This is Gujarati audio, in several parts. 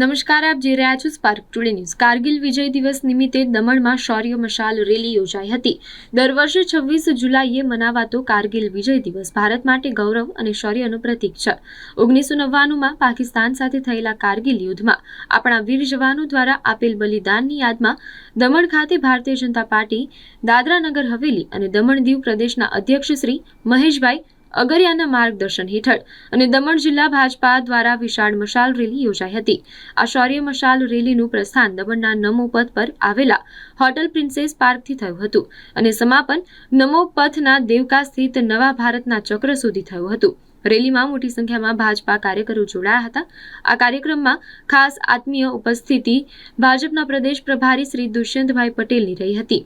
નમસ્કાર, આપ જોઈ રહ્યા છો Spark today news Kargil Vijay Diwas નિમિત્તે દમણમાં શૌર્ય મશાલ રેલી યોજાઈ હતી. દર વર્ષે છવ્વીસ જુલાઈએ મનાવાતો કારગિલ વિજય દિવસ ભારત માટે ગૌરવ અને શૌર્યનું પ્રતીક છે. ઓગણીસો નવ્વાણુંમાં પાકિસ્તાન સાથે થયેલા કારગિલ યુદ્ધમાં આપણા વીર જવાનો દ્વારા આપેલ બલિદાનની યાદમાં દમણ ખાતે ભારતીય જનતા પાર્ટી, દાદરા નગર હવેલી અને દમણ દીવ પ્રદેશના અધ્યક્ષ શ્રી મહેશભાઈ અગરિયાના માર્ગદર્શન હેઠળ અને દમણ જિલ્લા ભાજપા દ્વારા વિશાળ મશાલ રેલી યોજાઈ હતી. આ શૌર્ય મશાલ રેલીનું પ્રસ્થાન દમણના નમો પથ પર આવેલા હોટલ પ્રિન્સેસ પાર્કથી થયું હતું અને સમાપન નમો પથના દેવકા સ્થિત નવા ભારતના ચક્ર સુધી થયું હતું. રેલીમાં મોટી સંખ્યામાં ભાજપા કાર્યકરો જોડાયા હતા. આ કાર્યક્રમમાં ખાસ આત્મીય ઉપસ્થિતિ ભાજપના પ્રદેશ પ્રભારી શ્રી દુષ્યંતભાઈ પટેલની રહી હતી.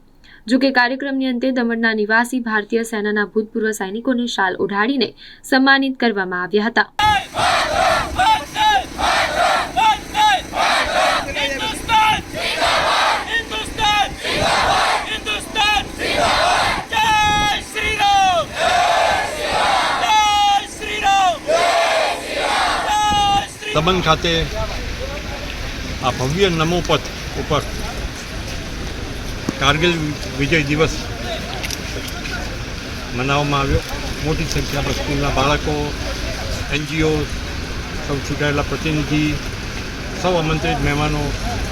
જોકે કાર્યક્રમની અંતે દમણના નિવાસી ભારતીય સેનાના ભૂતપૂર્વ સૈનિકોને શાલ ઓઢાડીને સન્માનિત કરવામાં આવ્યા હતા. દમણ ખાતે આ ભવ્ય નમોપથ ઉપર કારગિલ વિજય દિવસ મનાવવામાં આવ્યો. મોટી સંખ્યામાં સ્કૂલના બાળકો, એનજીઓ, સૌ ચૂંટાયેલા પ્રતિનિધિ, સૌ આમંત્રિત મહેમાનો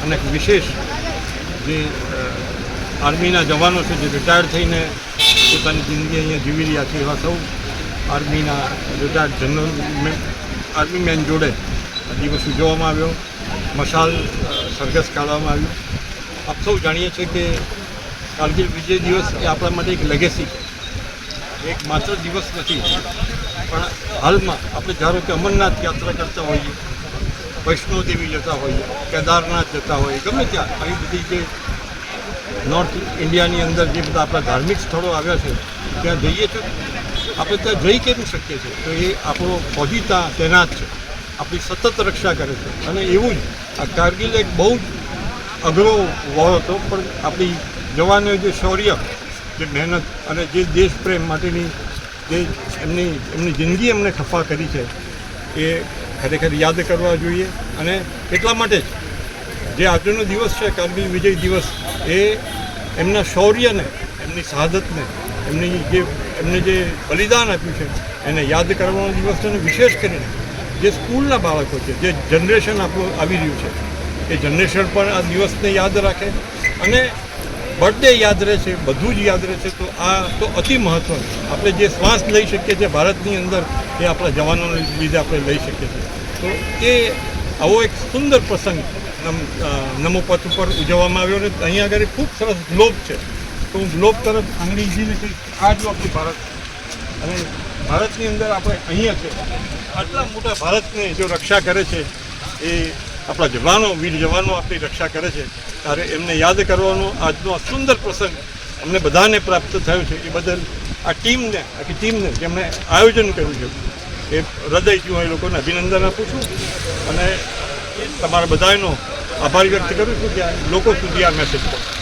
અને વિશેષ જે આર્મીના જવાનો છે, જે રિટાયર થઈને પોતાની જિંદગી અહીંયા જીવી રહ્યા છે, એવા સૌ આર્મીના રિટાયર્ડ જનરલ આર્મી મેન જોડે દિવસ ઉજવવામાં આવ્યો. મશાલ સરઘસ કાઢવામાં આવ્યું. આપ સૌ જાણીએ છીએ કે કારગિલ વિજય દિવસ એ આપણા માટે એક લેગેસી એક માત્ર દિવસ નથી, પણ હાલમાં આપણે ધારો કે અમરનાથ યાત્રા કરતા હોઈએ, વૈષ્ણોદેવી જતા હોઈએ, કેદારનાથ જતા હોઈએ, ગમે ત્યાં, આવી બધી જે નોર્થ ઇન્ડિયાની અંદર જે બધા આપણા ધાર્મિક સ્થળો આવ્યા છે, ત્યાં જઈએ તો આપણે ત્યાં જઈ કેમ શકીએ છીએ? તો એ આપણો ફોજી ત્યાં તૈનાત છે. આપણી સતત રક્ષા કરે છે. અને એવું જ આ કારગિલ એક બહુ જ અઘરો વોર હતો, પણ આપણી જવાનો જે શૌર્ય, જે મહેનત અને જે દેશ પ્રેમ માટેની જે એમની એમની જિંદગી એમને ખફા કરી છે, એ ખરેખર યાદ કરવા જોઈએ. અને એટલા માટે જ જે આજનો દિવસ છે કારગીલ વિજય દિવસ, એ એમના શૌર્યને, એમની શહાદતને, એમની જે, એમને જે બલિદાન આપ્યું છે, એને યાદ કરવાનો દિવસ છે. અને વિશેષ કરીને જે સ્કૂલના બાળકો છે, જે જનરેશન આપણું આવી રહ્યું છે એ જનરેશન પણ આ દિવસને યાદ રાખે. અને બર્થડે યાદ રહે છે, બધું જ યાદ રહે છે. તો આ તો અતિ મહત્ત્વનું આપણે જે શ્વાસ લઈ શકીએ છીએ ભારતની અંદર, એ આપણા જવાનોને લીધે આપણે લઈ શકીએ છીએ. તો એ આવો એક સુંદર પ્રસંગ નમ પથ ઉપર ઉજવવામાં આવ્યો અને અહીંયા આગળ ખૂબ સરસ ગ્લોબ છે. તો હું ગ્લોબ તરફ આંગળી ઈજીને કંઈક આ જો આપણું ભારત અને ભારતની અંદર આપણે અહીંયા છે. આટલા મોટા ભારતને જો રક્ષા કરે છે, એ આપણા જવાનો, વીર જવાનો આપણી રક્ષા કરે છે. ત્યારે એમને યાદ કરવાનો આજનો આ સુંદર પ્રસંગ અમને બધાને પ્રાપ્ત થયો છે. એ બદલ આ ટીમને, આખી ટીમને જેમણે આયોજન કર્યું છે, એ હૃદયથી હું એ લોકોને અભિનંદન આપું છું. અને તમારા બધાનો આભાર વ્યક્ત કરું છું કે લોકો સુધી આ મેસેજ પહોંચે.